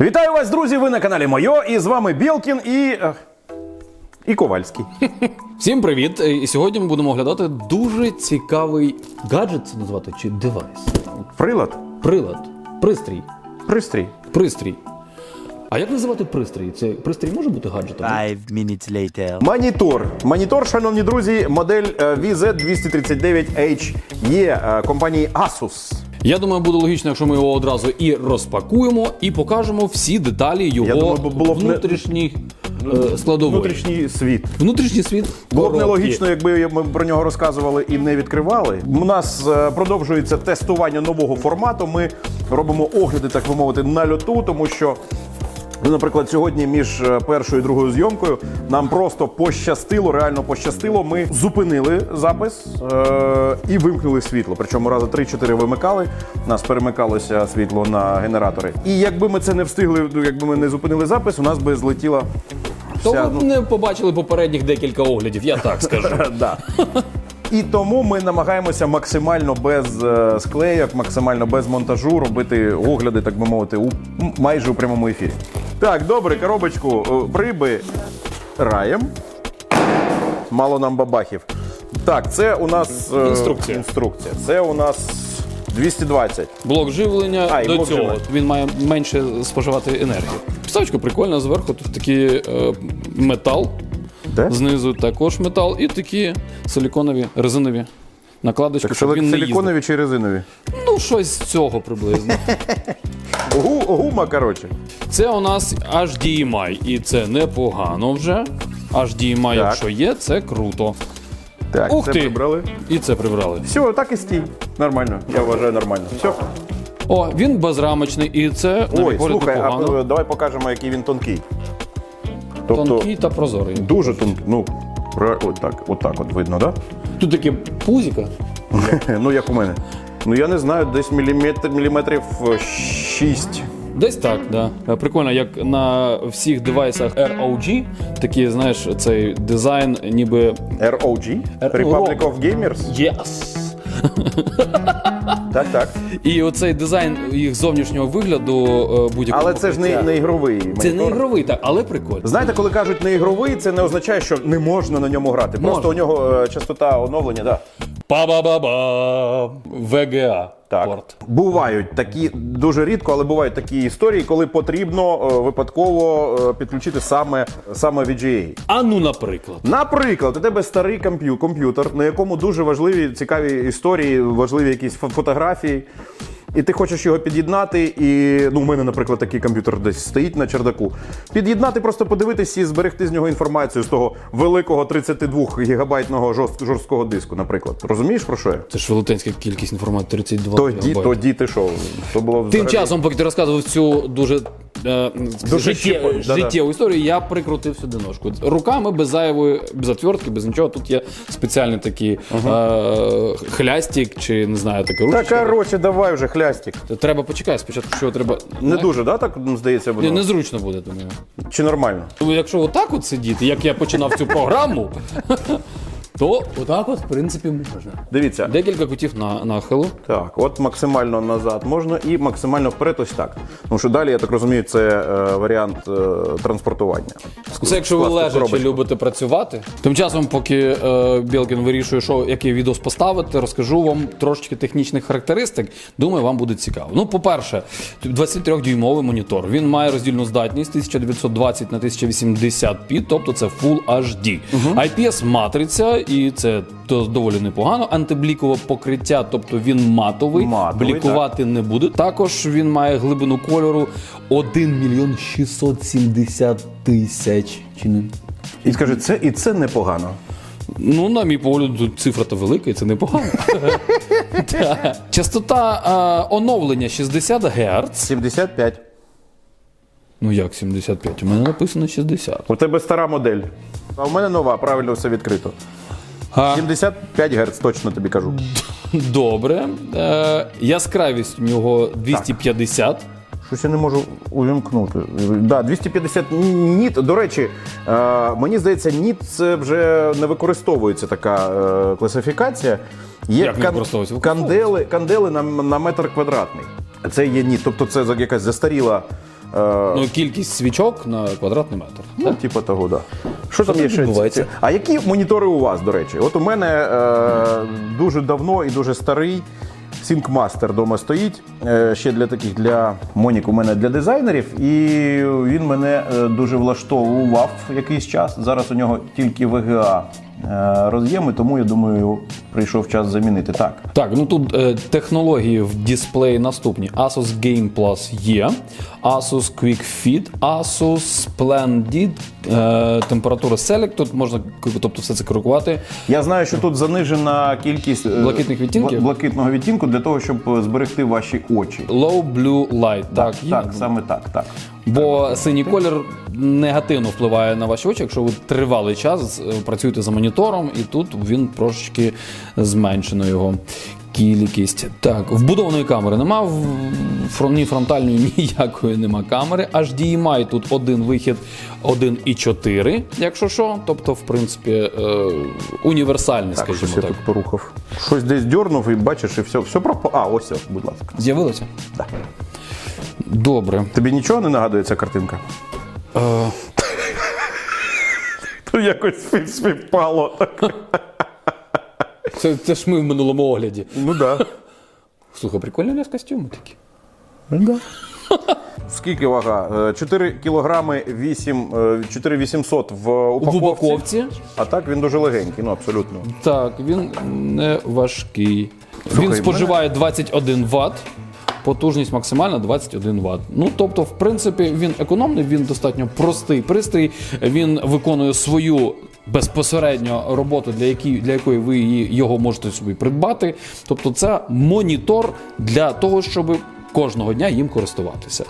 Вітаю вас, друзі! Ви на каналі Мойо, і з вами Білкін і. е, І Ковальський. Всім привіт! Е, І сьогодні ми будемо оглядати дуже цікавий гаджет це назвати чи девайс. Прилад. Прилад, пристрій, Пристрій. пристрій. А як називати пристрій? Це пристрій може бути гаджетом? Five minutes later. Монітор. Монітор, шановні друзі, модель е, VZ239H є компанії Asus. Я думаю, буде логічно, якщо ми його одразу і розпакуємо, і покажемо всі деталі його Я думаю, було б не- внутрішніх е, складової. Внутрішній світ. Внутрішній світ. Було б коробки. нелогічно, якби ми про нього розказували і не відкривали. У нас е, продовжується тестування нового формату. Ми робимо огляди, так би мовити, на льоту, тому що. Ну, наприклад, сьогодні між е, першою і другою зйомкою нам просто пощастило, реально пощастило. Ми зупинили запис е- і вимкнули світло. Причому рази 3-4 вимикали. Нас перемикалося світло на генератори. І якби ми це не встигли, ну, якби ми не зупинили запис, у нас би злетіла То вся, ви б не побачили попередніх декілька оглядів, я так скажу. Да. І тому ми намагаємося максимально без е, склейок, максимально без монтажу робити огляди, так би мовити, у м- майже у прямому ефірі. Так, добре, коробочку е, прибираємо. Мало нам бабахів. Так, це у нас е, Інструкція. інструкція. Це у нас 220. Блок живлення А, і до блок цього. живлення. Він має менше споживати енергію. Підставочка прикольна, зверху тут такий е, метал, Де? знизу також метал, і такі силіконові, резинові накладочки, Так, щоб він не їздив. чи резинові? Ну, щось з цього приблизно. Гу, гума, коротше. Це у нас HDMI, і це непогано вже. HDMI, якщо є, це круто. Так, Ух це ти! прибрали. І це прибрали. Все, так і стій. Нормально. Я вважаю нормально. Все. О, він безрамочний, і це на Ой, погляд, слухай, а непогано. е, давай покажемо, який він тонкий. Тобто Тонкий та прозорий. дуже тонкий. Ну, ре- от так, от от видно, так? Тут таке пузіка. Да? ну, як у мене. Ну, я не знаю, десь міліметр, міліметрів 6. Десь так, да. Е, Прикольно, як на всіх девайсах ROG, такий, знаєш, цей дизайн, ніби ROG? Republic of Gamers? Yes! Так, так. І оцей дизайн їх зовнішнього вигляду е, будь-якого. Але це ж не, не ігровий. Це не ігровий, так, але прикольно. Знаєте, коли кажуть не ігровий, це не означає, що не можна на ньому грати. Просто Можна. у нього е, частота оновлення, да. Па-ба-ба-ба! ВГА. Так. порт. Бувають такі дуже рідко, але бувають такі історії, коли потрібно е, випадково е, підключити саме, саме VGA. А ну, наприклад. Наприклад, у тебе старий комп'ю- комп'ютер, на якому дуже важливі цікаві історії, важливі якісь фо- фотографії. І ти хочеш його під'єднати, і ну, у мене, наприклад, такий комп'ютер десь стоїть на чердаку. Під'єднати, просто подивитись і зберегти з нього інформацію з того великого 32 гігабайтного жорст- жорсткого диску, наприклад. Розумієш про що я? Це ж велетенська кількість інформації 32 Тоді, гігабайт. тоді ти що? То було Тим взагалі- часом, поки ти розказував цю дуже, е, Дуже життє, щепо- да-да. життєву історію, я прикрутив сюди ножку. Руками без зайвої, без отвертки, без нічого. Тут є спеціальний такий е, хлястик, чи не знаю, таке Та ручка. коротше, давай вже хлястик. Треба почекати спочатку, що треба. Не дуже, да, так здається, буде? незручно буде, думаю. Чи нормально? Тому якщо отак от сидіти, як я починав цю програму, то отак от, в принципі, можна. Дивіться. Декілька кутів на нахилу. Так, от максимально назад можна і максимально вперед ось так. Тому що далі, я так розумію, це е, варіант е, транспортування. Це якщо ви лежачи коробочку. любите працювати. Тим часом, поки е, Білкін вирішує, що який відос поставити, розкажу вам трошечки технічних характеристик. Думаю, вам буде цікаво. Ну, по-перше, 23-дюймовий монітор. Він має роздільну здатність 1920 на 1080p, тобто це Full HD. IPS матриця, і це доволі непогано. Антиблікове покриття, тобто він матовий, Матовий, блікувати не буде. Також він має глибину кольору 1 мільйон 670 тисяч. Чи не? І скажи, це і це непогано. Ну, на мій погляд, цифра то велика, і це непогано. Частота оновлення 60 Гц. 75. Ну як 75? У мене написано 60. У тебе стара модель. А у мене нова, правильно все відкрито. А, 75 Гц, точно тобі кажу. добре. Е, яскравість у нього 250. Щось я не можу увімкнути. Да, 250 ніт. До речі, е, мені здається, ніт це вже не використовується така е, класифікація. Є Як не використовується? кандели, кандели на, на метр квадратний. Це є ніт. Тобто це за- якась застаріла Ну, кількість свічок на квадратний метр. Ну, типу того, да. Що там є ще? відбувається? А які монітори у вас, до речі? От у мене е, дуже давно і дуже старий SyncMaster вдома стоїть. Е, ще для таких для Монік у мене для дизайнерів, і він мене е, дуже влаштовував якийсь час. Зараз у нього тільки VGA е, роз'єми, тому я думаю, прийшов час замінити. Так. Так, ну тут е, технології в дисплеї наступні: Asus Game Plus є, Asus Quick Fit, Asus Splendid, е, температура Select. Тут можна тобто все це коригувати. Я знаю, що тут занижена кількість е, Блакитних відтінків? блакитного відтінку для того, щоб е, зберегти ваші очі. Low Blue Light. Так, є. так, саме так, так. Бо синій колір негативно впливає на ваші очі, якщо ви тривалий час працюєте за монітором, і тут він трошечки зменшено його кількість. Так, вбудованої камери нема, ні фронтальної, ніякої нема камери. HDMI тут один вихід 1,4, якщо що. Тобто, в принципі, е, універсальний, Так, скажімо щось я так. тут порухав. Щось десь дьорнув і бачиш, і все, все пропало. А, ось, будь ласка. З'явилося? Да. Добре. Тобі нічого не нагадує ця картинка? Е, якось спів- співпало. це, це ж ми в минулому огляді. Ну да. Слухай, прикольні у нас костюми такі. да. Скільки вага? Е, 4 кілограми 8, е, 4800 в В упаковці. упаковці. А так він дуже легенький, ну абсолютно. Так, він не важкий. Слухай, він в споживає 21 Вт. Потужність максимальна 21 Вт. Ну тобто, в принципі, він економний, він достатньо простий пристрій. Він виконує свою безпосередньо роботу, для якої, для якої ви її- його можете собі придбати. Тобто, це монітор для того, щоб кожного дня їм користуватися.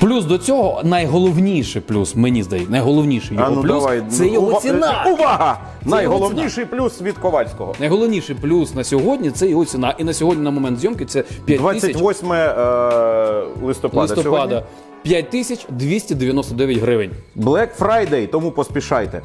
Плюс до цього найголовніший плюс, мені здається, найголовніший його А ну плюс давай. це його Ува- ціна. Увага! його Найголовніший плюс від Ковальського. Найголовніший плюс на сьогодні це його ціна. І на сьогодні, на момент зйомки, це 5 тисяч 28 е, листопада. листопада. Сьогодні 5 тисяч 299 гривень. Black Friday, тому поспішайте.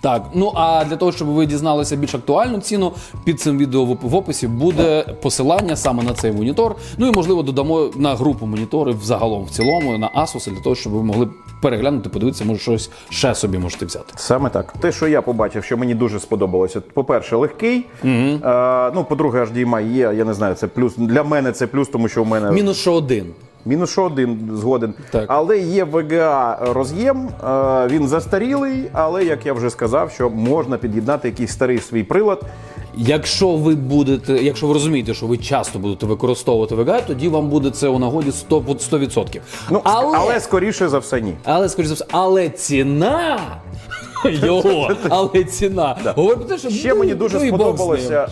Так, ну а для того, щоб ви дізналися більш актуальну ціну, під цим відео в описі буде посилання саме на цей монітор. Ну і можливо додамо на групу моніторів взагалом в цілому на Asus, для того, щоб ви могли переглянути, подивитися, може щось ще собі можете взяти. Саме так. Те, що я побачив, що мені дуже сподобалося. По-перше, легкий. Е, ну, по-друге, HDMI є. Я не знаю, це плюс. Для мене це плюс, тому що у мене Мінус що один. Мінус що один згоден. Так. Але є VGA роз'єм. Е, він застарілий, але як я вже сказав, що можна під'єднати якийсь старий свій прилад. Якщо ви будете, якщо ви розумієте, що ви часто будете використовувати VGA, тоді вам буде це у нагоді 100%. 100%. Ну, але, але скоріше за все, ні. Але, скоріш за все, але ціна його, але ціна. Говорить про те, що Ще ну, мені дуже ну і Бог з ним. сподобалося,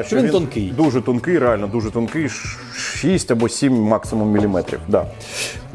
е, що він тонкий. Дуже тонкий, реально дуже тонкий. 6 або 7 максимум міліметрів. Да.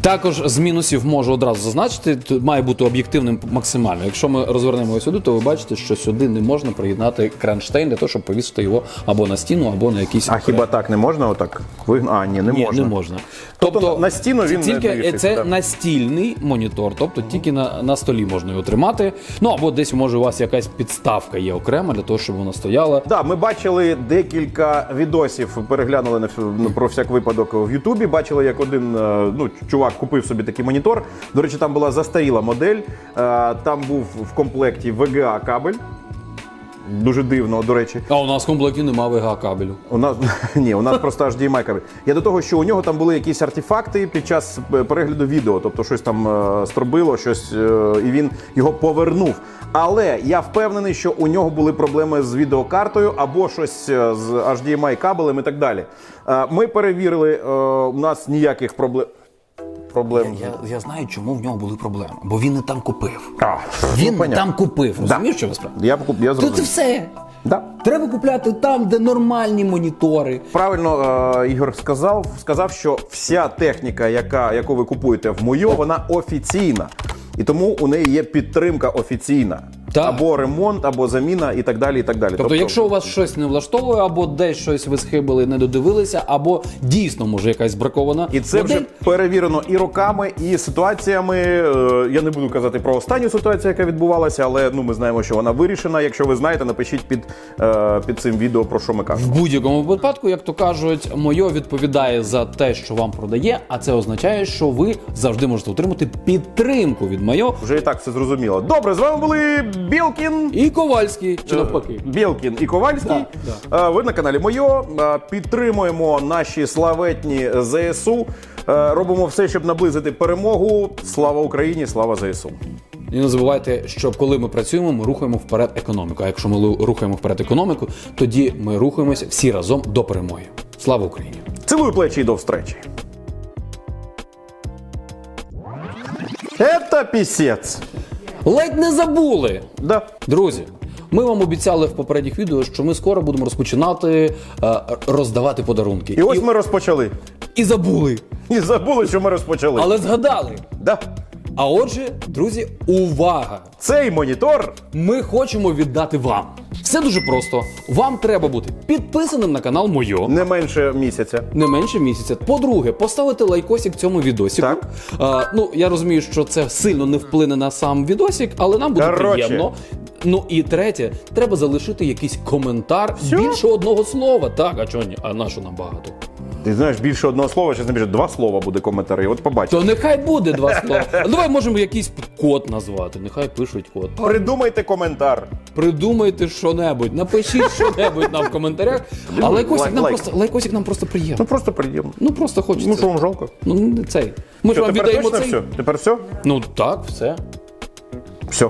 Також з мінусів можу одразу зазначити, має бути об'єктивним максимально. Якщо ми розвернемо його сюди, то ви бачите, що сюди не можна приєднати кронштейн для того, щоб повісити його або на стіну, або на якийсь А хіба так не можна отак? Вигн... А, ні, не Ні, можна. не можна. Тобто на стіну він це не тільки це так. настільний монітор, тобто тільки на, на столі можна його тримати. Ну або десь може у вас якась підставка є окрема для того, щоб вона стояла. Да, ми бачили декілька відосів, переглянули на ну, про всяк випадок в Ютубі. Бачили, як один е, ну, чувак купив собі такий монітор. До речі, там була застаріла модель. Е, Там був в комплекті VGA кабель. Дуже дивно, до речі. А у нас в комплекті немає VGA кабелю. У нас ні, у нас просто HDMI кабель. Я до того, що у нього там були якісь артефакти під час е, перегляду відео, тобто щось там е, стробило, щось, е, і він його повернув. Але я впевнений, що у нього були проблеми з відеокартою або щось е, з HDMI кабелем і так далі. Е, Ми перевірили, е, у нас ніяких проблем. Проблем. Я, я знаю, чому в нього були проблеми. Бо він не там купив. А, Він ну, не там купив. Розумієш, що справді? Я, покуп- я зрозумів. це все. Да. Треба купляти там, де нормальні монітори. Правильно е, Ігор сказав, сказав, що вся техніка, яка, яку ви купуєте в Мойо, вона офіційна. І тому у неї є підтримка офіційна. Так. або ремонт, або заміна, і так далі. І так далі. Тобто, якщо у вас щось не влаштовує, або десь щось ви схибили, не додивилися, або дійсно може якась бракована І це вже перевірено і роками, і ситуаціями. Е, Я не буду казати про останню ситуацію, яка відбувалася, але ну ми знаємо, що вона вирішена. Якщо ви знаєте, напишіть під, е, під цим відео про що ми кажемо. В будь-якому випадку, як то кажуть, моє відповідає за те, що вам продає, а це означає, що ви завжди можете отримати підтримку від Майо Вже і так все зрозуміло. Добре, з вами були Білкін. і Ковальський, чи навпаки. Білкін і Ковальський. Да, Е, Ви на каналі Мойо. Е, Підтримуємо наші славетні ЗСУ. Е, Робимо все, щоб наблизити перемогу. Слава Україні! Слава ЗСУ! І не забувайте, що коли ми працюємо, ми рухаємо вперед економіку. А якщо ми рухаємо вперед економіку, тоді ми рухаємося всі разом до перемоги. Слава Україні! Цілую плечі і до встречі. Это пісець. Ледь не забули! Да. Друзі, ми вам обіцяли в попередніх відео, що ми скоро будемо розпочинати е, роздавати подарунки. І ось ми розпочали. і забули, І забули, що ми розпочали. але згадали. Да. А отже, друзі, увага! Цей монітор Ми хочемо віддати вам. Все дуже просто. Вам треба бути підписаним на канал Мойо. не менше місяця. Не менше місяця. По-друге, поставити лайкосик цьому відосіку. Так. А, ну, я розумію, що це сильно не вплине на сам відосік, але нам буде Короче. приємно. Ну і третє, треба залишити якийсь коментар більше одного слова. Так, а чого ні? А на що нам багато? Ти знаєш, більше одного слова, зараз не більше два слова буде коментарі. От побачиш. То нехай буде два слова. А Давай можемо якийсь код назвати. Нехай пишуть код. Придумайте коментар. Придумайте що-небудь, напишіть що-небудь нам в коментарях. А лайкосик нам лайк. просто лайкосик нам просто приємно. Ну просто приємно. Ну просто Ну хочеться. що вам жалко? Ну не цей. Ми ж Що, вам тепер віддаємо точно цей. все? Тепер все? Ну так, все. Все.